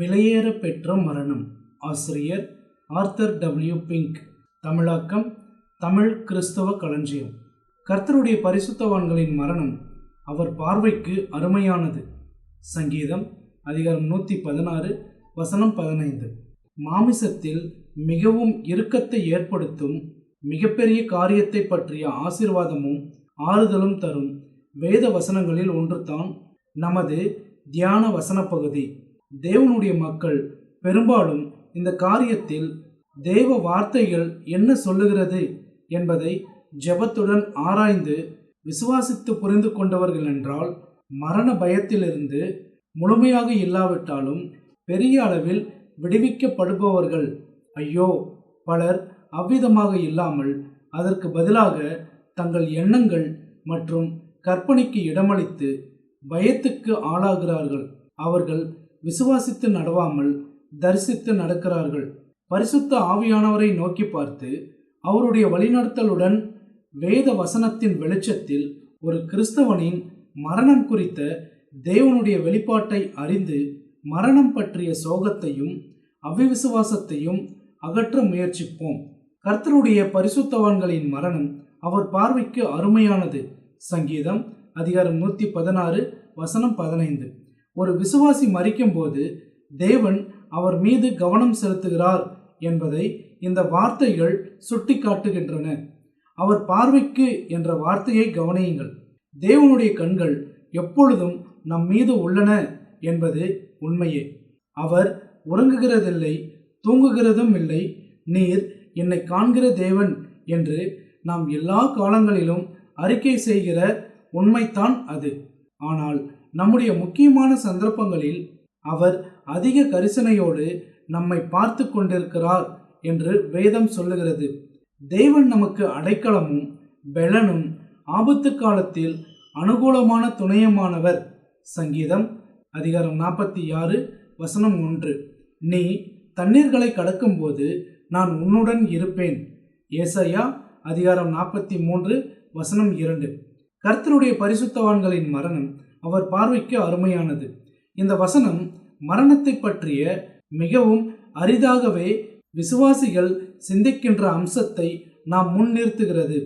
விலையேற பெற்ற மரணம். ஆசிரியர் ஆர்த்தர் டபிள்யூ பிங்க். தமிழாக்கம் தமிழ் கிறிஸ்தவ களஞ்சியம். கர்த்தருடைய பரிசுத்தவான்களின் மரணம் அவர் பார்வைக்கு அருமையானது. சங்கீதம் அதிகாரம் நூற்றி பதினாறு வசனம் பதினைந்து. மாமிசத்தில் மிகவும் இறுக்கத்தை ஏற்படுத்தும் மிகப்பெரிய காரியத்தை பற்றிய ஆசிர்வாதமும் ஆறுதலும் தரும் வேத வசனங்களில் ஒன்றுதான் நமது தியான வசன பகுதி தேவனுடைய மக்கள் பெரும்பாலும் இந்த காரியத்தில் தேவ வார்த்தைகள் என்ன சொல்லுகிறது என்பதை ஜெபத்துடன் ஆராய்ந்து விசுவாசித்து புரிந்து கொண்டவர்கள் என்றால் மரண பயத்திலிருந்து முழுமையாக இல்லாவிட்டாலும் பெரிய அளவில் விடுவிக்கப்படுபவர்கள். ஐயோ பலர் அவ்விதமாக இல்லாமல் அதற்கு பதிலாக தங்கள் எண்ணங்கள் மற்றும் கற்பனைக்கு இடமளித்து பயத்துக்கு ஆளாகிறார்கள். அவர்கள் விசுவாசித்து நடவாமல் தரிசித்து நடக்கிறார்கள். பரிசுத்த ஆவியானவரை நோக்கி பார்த்து அவருடைய வழிநடத்தலுடன் வேத வசனத்தின் வெளிச்சத்தில் ஒரு கிறிஸ்தவனின் மரணம் குறித்த தேவனுடைய வெளிப்பாட்டை அறிந்து மரணம் பற்றிய சோகத்தையும் அவிவிசுவாசத்தையும் அகற்ற முயற்சிப்போம். கர்த்தருடைய பரிசுத்தவான்களின் மரணம் அவர் பார்வைக்கு அருமையானது. சங்கீதம் அதிகாரம் நூற்றி பதினாறு வசனம் பதினைந்து. ஒரு விசுவாசி மறிக்கும்போது தேவன் அவர் மீது கவனம் செலுத்துகிறார் என்பதை இந்த வார்த்தைகள் சுட்டி காட்டுகின்றன அவர் பார்வைக்கு என்ற வார்த்தையை கவனியுங்கள். தேவனுடைய கண்கள் எப்பொழுதும் நம் மீது உள்ளன என்பது உண்மையே. அவர் உறங்குகிறதில்லை தூங்குகிறதும் இல்லை நீர் என்னை காண்கிற தேவன் என்று நாம் எல்லா காலங்களிலும் அறிக்கை செய்கிற உண்மைத்தான் அது. ஆனால் நம்முடைய முக்கியமான சந்தர்ப்பங்களில் அவர் அதிக கரிசனையோடு நம்மை பார்த்து கொண்டிருக்கிறார் என்று வேதம் சொல்லுகிறது. தேவன் நமக்கு அடைக்கலமும் பெலனும் ஆபத்து காலத்தில் அனுகூலமான துணையமானவர். சங்கீதம் அதிகாரம் நாற்பத்தி ஆறு வசனம் ஒன்று. நீ தண்ணீர்களை கடக்கும்போது நான் உன்னுடன் இருப்பேன். ஏசையா அதிகாரம் நாற்பத்தி மூன்று வசனம் இரண்டு. கர்த்தருடைய பரிசுத்தவான்களின் மரணம் அவர் பார்வைக்கு அருமையானது. இந்த வசனம் மரணத்தை பற்றிய மிகவும் அரிதாகவே விசுவாசிகள் சிந்திக்கின்ற அம்சத்தை நாம் முன்னிறுத்துகிறது.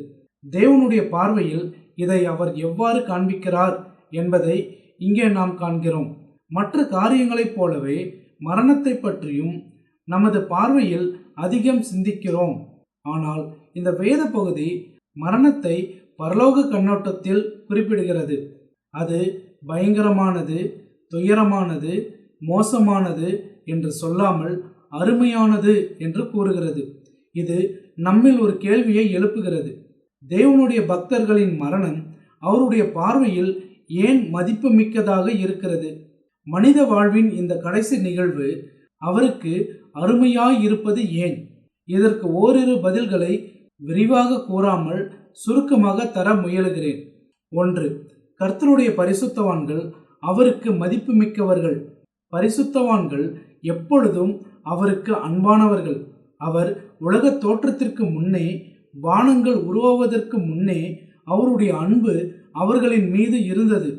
தேவனுடைய பார்வையில் இதை அவர் எவ்வாறு காண்பிக்கிறார் என்பதை இங்கே நாம் காண்கிறோம். மற்ற காரியங்களைப் போலவே மரணத்தை பற்றியும் நமது பார்வையில் அதிகம் சிந்திக்கிறோம். ஆனால் இந்த வேத பகுதி மரணத்தை பரலோக கண்ணோட்டத்தில் குறிப்பிடுகிறது. அது பயங்கரமானது துயரமானது மோசமானது என்று சொல்லாமல் அருமையானது என்று கூறுகிறது. இது நம்மில் ஒரு கேள்வியை எழுப்புகிறது. தேவனுடைய பக்தர்களின் மரணம் அவருடைய பார்வையில் ஏன் மதிப்புமிக்கதாக இருக்கிறது? மனித வாழ்வின் இந்த கடைசி நிகழ்வு அவருக்கு அருமையாய் இருப்பது ஏன்? இதற்கு ஓரிரு பதில்களை விரிவாக கூறாமல் சுருக்கமாக தர முயலுகிறேன். ஒன்று கர்த்தருடைய பரிசுத்தவான்கள் அவருக்கு மதிப்பு மிக்கவர்கள் பரிசுத்தவான்கள் எப்பொழுதும் அவருக்கு அன்பானவர்கள். அவர் உலக தோற்றத்திற்கு முன்னே வானங்கள் உருவாவதற்கு முன்னே அவருடைய அன்பு அவர்களின் மீது இருந்தது.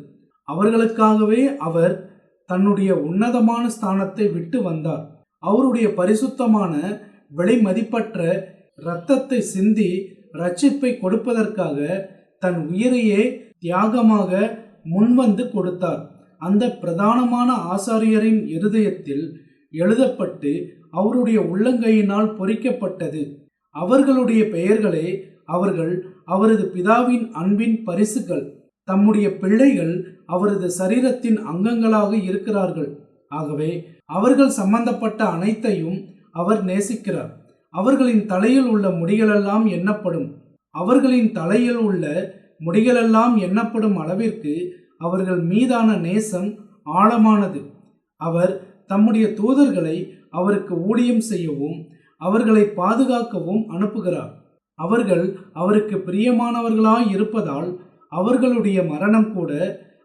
அவர்களுக்காகவே அவர் தன்னுடைய உன்னதமான ஸ்தானத்தை விட்டு வந்தார். அவருடைய பரிசுத்தமான விலை மதிப்பற்ற இரத்தத்தை சிந்தி ரட்சிப்பை கொடுப்பதற்காக தன் உயிரையே தியாகமாக முன்வந்து கொடுத்தார். அந்த பிரதானமான ஆசாரியரின் இருதயத்தில் எழுதப்பட்டு அவருடைய உள்ளங்கையினால் பொறிக்கப்பட்டது. அவர்களுடைய பெயர்களே அவர்கள் அவரது பிதாவின் அன்பின் பரிசுகள். தம்முடைய பிள்ளைகள் அவரது சரீரத்தின் அங்கங்களாக இருக்கிறார்கள். ஆகவே அவர்கள் சம்பந்தப்பட்ட அனைத்தையும் அவர் நேசிக்கிறார். அவர்களின் தலையில் உள்ள முடிகளெல்லாம் எண்ணப்படும். அவர்களின் தலையில் உள்ள முடிகளெல்லாம் எண்ணப்படும் அளவிற்கு அவர்கள் மீதான நேசம் ஆழமானது. அவர் தம்முடைய தூதர்களை அவருக்கு ஊழியம் செய்யவும் அவர்களை பாதுகாக்கவும் அனுப்புகிறார். அவர்கள் அவருக்கு பிரியமானவர்களாய் இருப்பதால் அவர்களுடைய மரணம் கூட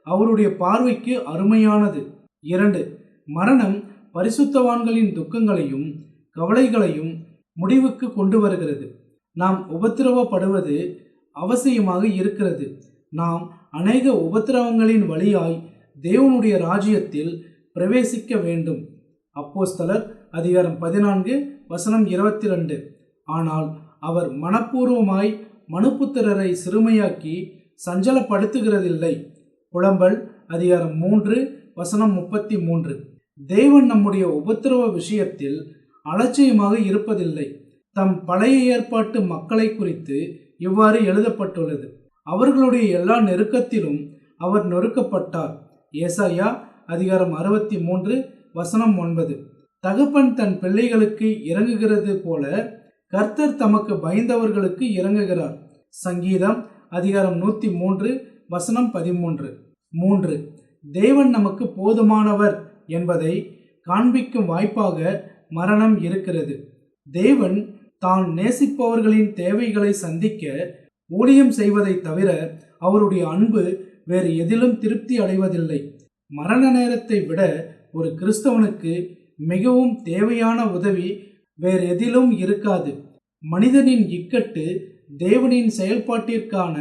அவருடைய பார்வைக்கு அருமையானது. இரண்டு மரணம் பரிசுத்தவான்களின் துக்கங்களையும் கவலைகளையும் முடிவுக்கு கொண்டு வருகிறது. நாம் உபத்திரவப்படுவது அவசியமாக இருக்கிறது. நாம் அநேக உபத்திரவங்களின் வழியாய் தேவனுடைய ராஜ்யத்தில் பிரவேசிக்க வேண்டும். அப்போஸ்தலர் அதிகாரம் பதினான்கு வசனம் இருபத்தி ரெண்டு ஆனால் அவர் மனப்பூர்வமாய் மனுப்புத்திரரை சிறுமையாக்கி சஞ்சலப்படுத்துகிறதில்லை. புலம்பல் அதிகாரம் மூன்று வசனம் முப்பத்தி மூன்று. தேவன் நம்முடைய உபத்திரவ விஷயத்தில் அலட்சியமாக இருப்பதில்லை. தம் பழைய ஏற்பாட்டு மக்களை குறித்து இவ்வாறு எழுதப்பட்டுள்ளது. அவர்களுடைய எல்லா நெருக்கத்திலும் அவர் நொறுக்கப்பட்டார். ஏசாயா அதிகாரம் அறுபத்தி மூன்று வசனம் ஒன்பது. தகப்பன் தன் பிள்ளைகளுக்கு இறங்குகிறது போல கர்த்தர் தமக்கு பயந்தவர்களுக்கு இறங்குகிறார். சங்கீதம் அதிகாரம் நூற்றி மூன்று வசனம் பதிமூன்று. மூன்று. தேவன் நமக்கு போதுமானவர் என்பதை காண்பிக்கும் வாய்ப்பாக மரணம் இருக்கிறது. தேவன் தான் நேசிப்பவர்களின் தேவைகளை சந்திக்க ஊழியம் செய்வதை தவிர அவருடைய அன்பு வேறு எதிலும் திருப்தி அடைவதில்லை. மரண நேரத்தை விட ஒரு கிறிஸ்தவனுக்கு மிகவும் தேவையான உதவி வேறு எதிலும் இருக்காது. மனிதனின் இக்கட்டு தேவனின் செயல்பாட்டிற்கான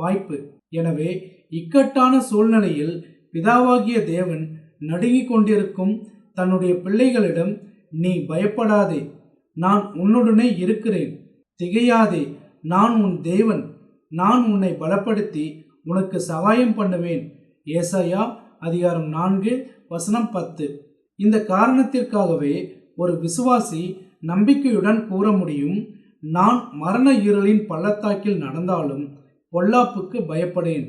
வாய்ப்பு. எனவே இக்கட்டான சூழ்நிலையில் பிதாவாகிய தேவன் நடுங்கிக் கொண்டிருக்கும் தன்னுடைய பிள்ளைகளிடம் நீ பயப்படாதே. நான் உன்னுடனே இருக்கிறேன். திகையாதே நான் உன் தேவன். நான் உன்னை பலப்படுத்தி உனக்கு சகாயம் பண்ணுவேன். ஏசாயா அதிகாரம் நான்கு வசனம் பத்து. இந்த காரணத்திற்காகவே ஒரு விசுவாசி நம்பிக்கையுடன் கூற முடியும். நான் மரண இருளின் பள்ளத்தாக்கில் நடந்தாலும் பொல்லாப்புக்கு பயப்படேன்.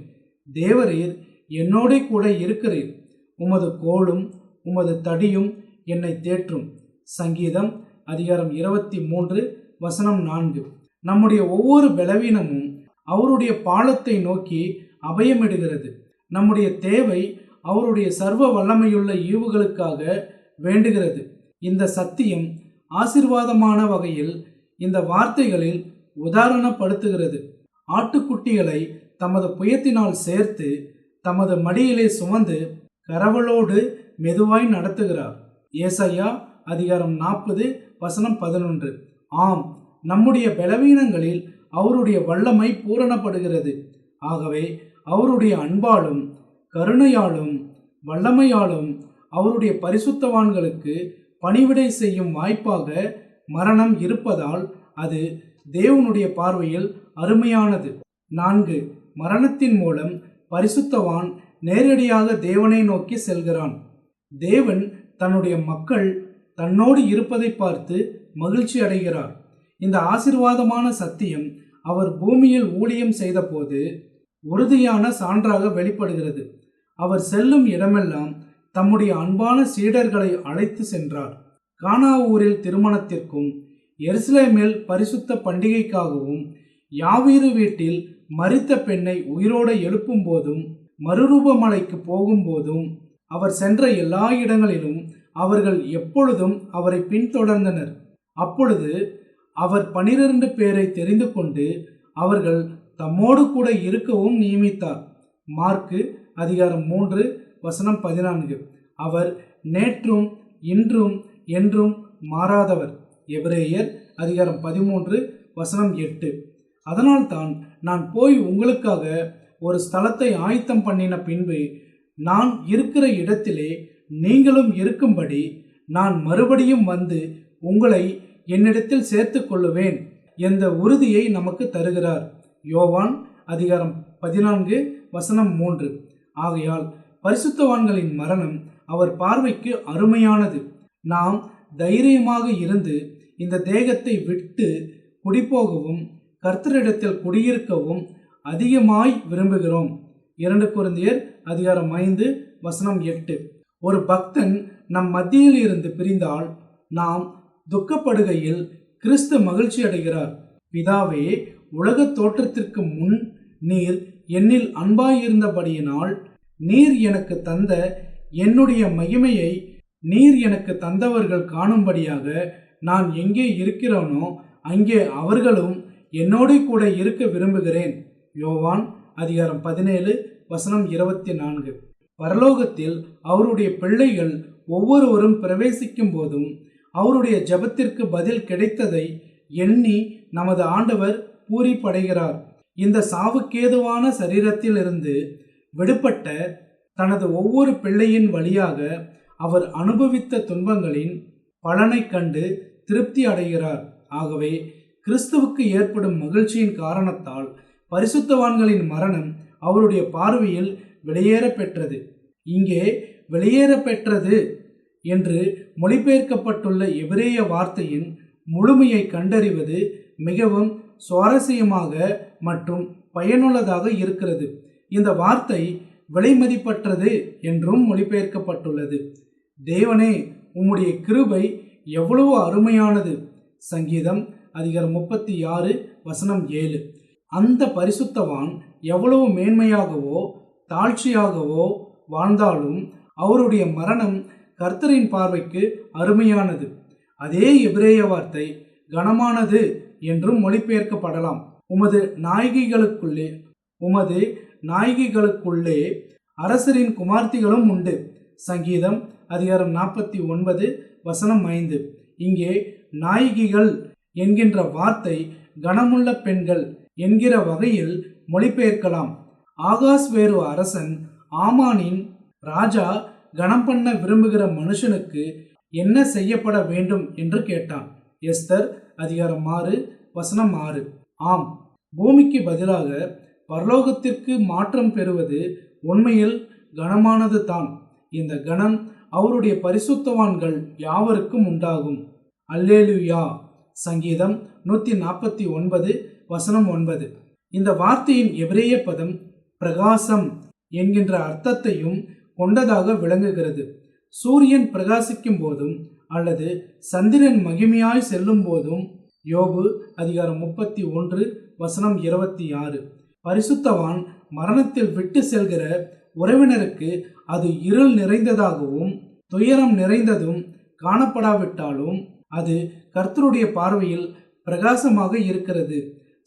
தேவரீர் என்னோட கூட இருக்கிறீர். உமது கோளும் உமது தடியும் என்னை தேற்றும். சங்கீதம் அதிகாரம் இருபத்தி மூன்று வசனம் நான்கு. நம்முடைய ஒவ்வொரு பலவீனமும் அவருடைய பாலத்தை நோக்கி அபயமிடுகிறது. நம்முடைய தேவை அவருடைய சர்வ வல்லமையுள்ள ஈவுகளுக்காக வேண்டுகிறது. இந்த சத்தியம் ஆசிர்வாதமான வகையில் இந்த வார்த்தைகளில் உதாரணப்படுத்துகிறது. ஆட்டுக்குட்டிகளை தமது புயத்தினால் சேர்த்து தமது மடியிலே சுமந்து கரவலோடு மெதுவாய் நடத்துகிறார். ஏசையா அதிகாரம் நாற்பது வசனம் பதினொன்று. ஆம் நம்முடைய பலவீனங்களில் அவருடைய வல்லமை பூரணப்படுகிறது. ஆகவே அவருடைய அன்பாலும் கருணையாலும் வல்லமையாலும் அவருடைய பரிசுத்தவான்களுக்கு பணிவிடை செய்யும் வாய்ப்பாக மரணம் இருப்பதால் அது தேவனுடைய பார்வையில் அருமையானது. நான்கு மரணத்தின் மூலம் பரிசுத்தவான் நேரடியாக தேவனை நோக்கி செல்கிறான். தேவன் தன்னுடைய மக்கள் தன்னோடு இருப்பதை பார்த்து மகிழ்ச்சி அடைகிறார். இந்த ஆசிர்வாதமான சத்தியம் அவர் பூமியில் ஊழியம் செய்தபோது உறுதியான சான்றாக வெளிப்படுகிறது. அவர் செல்லும் இடமெல்லாம் தம்முடைய அன்பான சீடர்களை அழைத்து சென்றார். கானா ஊரில் திருமணத்திற்கும் எருசலேமில் பரிசுத்த பண்டிகைக்காகவும் யாவீரு வீட்டில் மறித்த பெண்ணை உயிரோடு எழுப்பும் போதும் மறுரூபமலைக்கு போகும்போதும் அவர் சென்ற எல்லா இடங்களிலும் அவர்கள் எப்பொழுதும் அவரை பின்தொடர்ந்தனர். அப்பொழுது அவர் பனிரெண்டு பேரை தெரிந்து கொண்டு அவர்கள் தம்மோடு கூட இருக்கவும் நியமித்தார். மார்க்கு அதிகாரம் மூன்று வசனம் பதினான்கு. அவர் நேற்றும் இன்றும் என்றும் மாறாதவர். எபிரேயர் அதிகாரம் பதிமூன்று வசனம் எட்டு. அதனால்தான் நான் போய் உங்களுக்காக ஒரு ஸ்தலத்தை ஆயத்தம் பண்ணின பின்பு நான் இருக்கிற இடத்திலே நீங்களும் இருக்கும்படி நான் மறுபடியும் வந்து உங்களை என்னிடத்தில் சேர்த்து கொள்ளுவேன் என்ற உறுதியை நமக்கு தருகிறார். யோவான் அதிகாரம் பதினான்கு வசனம் மூன்று. ஆகையால் பரிசுத்தவான்களின் மரணம் அவர் பார்வைக்கு அருமையானது. நாம் தைரியமாக இருந்து இந்த தேகத்தை விட்டு குடிபோகவும் கர்த்தரிடத்தில் குடியிருக்கவும் அதிகமாய் விரும்புகிறோம். இரண்டு குருந்தியர் அதிகாரம் ஐந்து வசனம் எட்டு. ஒரு பக்தன் நம் மத்தியில் இருந்து பிரிந்தால் நாம் துக்கப்படுகையில் கிறிஸ்து மகிழ்ச்சி அடைகிறார். பிதாவே உலகத் தோற்றத்திற்கு முன் நீர் என்னில் அன்பாயிருந்தபடியினால் நீர் எனக்கு தந்த என்னுடைய மகிமையை நீர் எனக்கு தந்தவர்கள் காணும்படியாக நான் எங்கே இருக்கிறானோ அங்கே அவர்களும் என்னோடு கூட இருக்க விரும்புகிறேன். யோவான் அதிகாரம் பதினேழு வசனம் இருபத்தி நான்கு. பரலோகத்தில் அவருடைய பிள்ளைகள் ஒவ்வொருவரும் பிரவேசிக்கும் போதும் அவருடைய ஜெபத்திற்கு பதில் கிடைத்ததை எண்ணி நமது ஆண்டவர் பூரிப்படைகிறார். இந்த சாவுக்கேதுவான சரீரத்திலிருந்து விடுபட்ட தனது ஒவ்வொரு பிள்ளையின் வழியாக அவர் அனுபவித்த துன்பங்களின் பலனை கண்டு திருப்தி அடைகிறார். ஆகவே கிறிஸ்துவுக்கு ஏற்படும் மகிழ்ச்சியின் காரணத்தால் பரிசுத்தவான்களின் மரணம் அவருடைய பார்வையில் வெளியேற பெற்றது இங்கே வெளியேற பெற்றது என்று மொழிபெயர்க்கப்பட்டுள்ள எபிரேய வார்த்தையின் முழுமையை கண்டறிவது மிகவும் சுவாரஸ்யமாக மற்றும் பயனுள்ளதாக இருக்கிறது. இந்த வார்த்தை விலைமதிப்பற்றது என்றும் மொழிபெயர்க்கப்பட்டுள்ளது. தேவனே உம்முடைய கிருபை எவ்வளவு அருமையானது. சங்கீதம் அதிகாரம் முப்பத்தி ஆறு வசனம் ஏழு. அந்த பரிசுத்தவான் எவ்வளவு மேன்மையாகவோ தாழ்ச்சியாகவோ வாழ்ந்தாலும் அவருடைய மரணம் கர்த்தரின் பார்வைக்கு அருமையானது. அதே எபிரேய வார்த்தை கனமானது என்றும் மொழிபெயர்க்கப்படலாம். உமது நாயகிகளுக்குள்ளே உமது நாயகிகளுக்குள்ளே அரசரின் குமார்த்திகளும் உண்டு. சங்கீதம் அதிகாரம் நாற்பத்தி ஒன்பது வசனம் ஐந்து. இங்கே நாயகிகள் என்கின்ற வார்த்தை கனமுள்ள பெண்கள் என்கிற வகையில் மொழிபெயர்க்கலாம். ஆகாஸ்வேரு அரசன் ஆமானின் ராஜா கணம் பண்ண விரும்புகிற மனுஷனுக்கு என்ன செய்யப்பட வேண்டும் என்று கேட்டான். எஸ்தர் அதிகாரம் ஆறு வசனம் ஆறு. ஆம் பூமிக்கு பதிலாக பரலோகத்திற்கு மாற்றம் பெறுவது உண்மையில் கனமானது தான். இந்த கணம் அவருடைய பரிசுத்தவான்கள் யாவருக்கும் உண்டாகும். அல்லேலுயா சங்கீதம் நூற்றி நாற்பத்தி ஒன்பது வசனம் ஒன்பது. இந்த வார்த்தையின் எபிரேய பதம் பிரகாசம் என்கின்ற அர்த்தத்தையும் கொண்டதாக விளங்குகிறது. சூரியன் பிரகாசிக்கும் போதும் அல்லது சந்திரன் மகிமையாய் செல்லும் போதும் யோபு அதிகாரம் முப்பத்தி ஒன்று வசனம் இருபத்தி ஆறு. பரிசுத்தவான் மரணத்தில் விட்டு செல்கிற உறவினருக்கு அது இருள் நிறைந்ததாகவும் துயரம் நிறைந்ததும் காணப்படாவிட்டாலும் அது கர்த்தருடைய பார்வையில் பிரகாசமாக இருக்கிறது.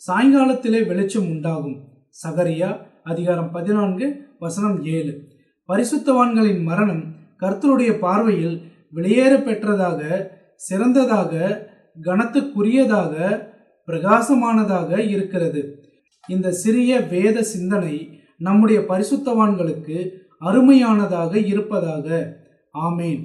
சாயங்காலத்திலே வெளிச்சம் உண்டாகும். சகரியா அதிகாரம் பதினான்கு வசனம் ஏழு. பரிசுத்தவான்களின் மரணம் கர்த்தருடைய பார்வையில் வெளியேற பெற்றதாக சிறந்ததாக கனத்துக்குரியதாக பிரகாசமானதாக இருக்கிறது. இந்த சிறிய வேத சிந்தனை நம்முடைய பரிசுத்தவான்களுக்கு அருமையானதாக இருப்பதாக. ஆமேன்.